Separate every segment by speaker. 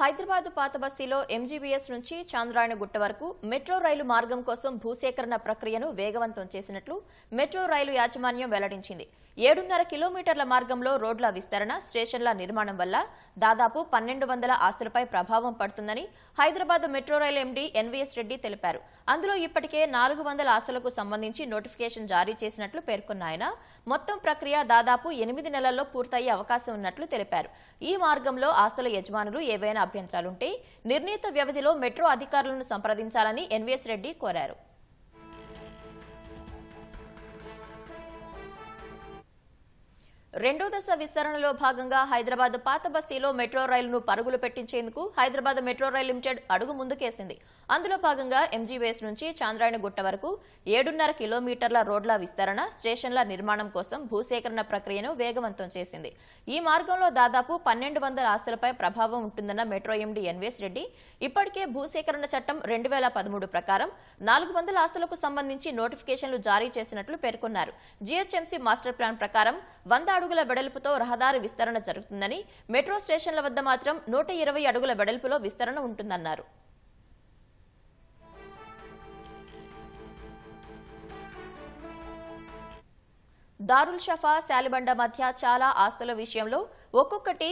Speaker 1: హైదరాబాద్ పాత బస్తీలో ఎంజీబీఎస్ నుంచి చాంద్రాయణ గుట్ట వరకు మెట్రో రైలు మార్గం కోసం భూసేకరణ ప్రక్రియను వేగవంతం చేసినట్లు మెట్రో రైలు యాజమాన్యం వెల్లడించింది. ఏడున్నర కిలోమీటర్ల మార్గంలో రోడ్ల విస్తరణ స్టేషన్ల నిర్మాణం వల్ల దాదాపు పన్నెండు వందల ఆస్తులపై ప్రభావం పడుతుందని Hyderabad metro rail MD NVS Reddy తెలిపారు. అందులో ఇప్పటికే నాలుగు వందల ఆస్తులకు సంబంధించి నోటిఫికేషన్ జారీ చేసినట్లు పేర్కొన్న ఆయన మొత్తం ప్రక్రియ దాదాపు ఎనిమిది నెలల్లో పూర్తయ్యే అవకాశం ఉన్నట్లు తెలిపారు. ఈ మార్గంలో ఆస్తుల యజమానులు ఏవైనా అభ్యంతరాలుంటే నిర్ణీత వ్యవధిలో మెట్రో అధికారులను సంప్రదించాలని ఎన్వీఎస్ రెడ్డి కోరారు. రెండో దశ విస్తరణలో భాగంగా హైదరాబాద్ పాత బస్తీలో మెట్రో రైలును పరుగులు పెట్టించేందుకు హైదరాబాద్ మెట్రో రైలు లిమిటెడ్ అడుగు ముందుకేసింది. అందులో భాగంగా ఎంజీబీఎస్ నుంచి చాంద్రాయణగుట్ట వరకు ఏడున్నర కిలోమీటర్ల రోడ్ల విస్తరణ స్టేషన్ల నిర్మాణం కోసం భూసేకరణ ప్రక్రియను వేగవంతం చేసింది. ఈ మార్గంలో దాదాపు పన్నెండు వందల ఆస్తులపై ప్రభావం ఉంటుందన్న మెట్రో ఎండీ ఎన్వీఎస్ రెడ్డి ఇప్పటికే భూసేకరణ చట్టం రెండు వేల పదమూడు ప్రకారం నాలుగు వందల ఆస్తులకు సంబంధించి నోటిఫికేషన్లు జారీ చేసినట్లు పేర్కొన్నారు. జీహెచ్ఎంసీ మాస్టర్ ప్లాన్ ప్రకారం వంద అడుగుల వెడల్పుతో రహదారి విస్తరణ జరుగుతుందని మెట్రో స్టేషన్ల వద్ద మాత్రం నూట ఇరవై అడుగుల వెడల్పులో విస్తరణ ఉంటుందన్నారు. దారుల్ షఫా శాలిబండ మధ్య చాలా ఆస్తుల విషయంలో ఒక్కొక్కటి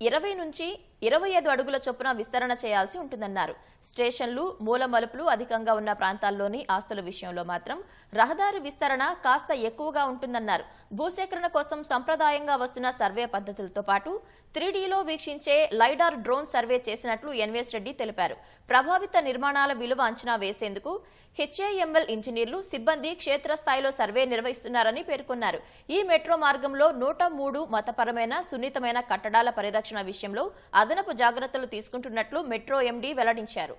Speaker 1: ఇరవై నుంచి ఇరవై ఐదు అడుగుల చొప్పున విస్తరణ చేయాల్సి ఉంటుందన్నారు. స్టేషన్లు మూల మలుపులు అధికంగా ఉన్న ప్రాంతాల్లోని ఆస్తుల విషయంలో మాత్రం రహదారి విస్తరణ కాస్త ఎక్కువగా ఉంటుందన్నారు. భూసేకరణ కోసం సంప్రదాయంగా వస్తున్న సర్వే పద్ధతులతో పాటు త్రీడీలో వీక్షించే లైడార్ డ్రోన్ సర్వే చేసినట్లు ఎన్వీఎస్ రెడ్డి తెలిపారు. ప్రభావిత నిర్మాణాల విలువ అంచనా వేసేందుకు హెచ్ఐఎంఎల్ ఇంజనీర్లు సిబ్బంది క్షేత్రస్థాయిలో సర్వే నిర్వహిస్తున్నారని పేర్కొన్నారు. ఈ మెట్రో మార్గంలో నూట మూడు మతపరమైన సున్నితమైన కట్టడాల పరిరక్షణ విషయంలో అదనపు జాగ్రత్తలు తీసుకుంటున్నట్లు మెట్రో ఎండీ వెల్లడించారు.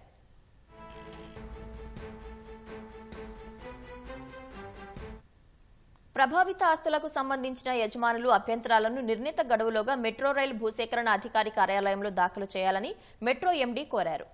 Speaker 1: ప్రభావిత ఆస్తులకు సంబంధించిన యజమానులు అభ్యంతరాలను నిర్ణీత గడువులోగా మెట్రో రైలు భూసేకరణ అధికారి కార్యాలయంలో దాఖలు చేయాలని మెట్రో ఎండీ కోరారు.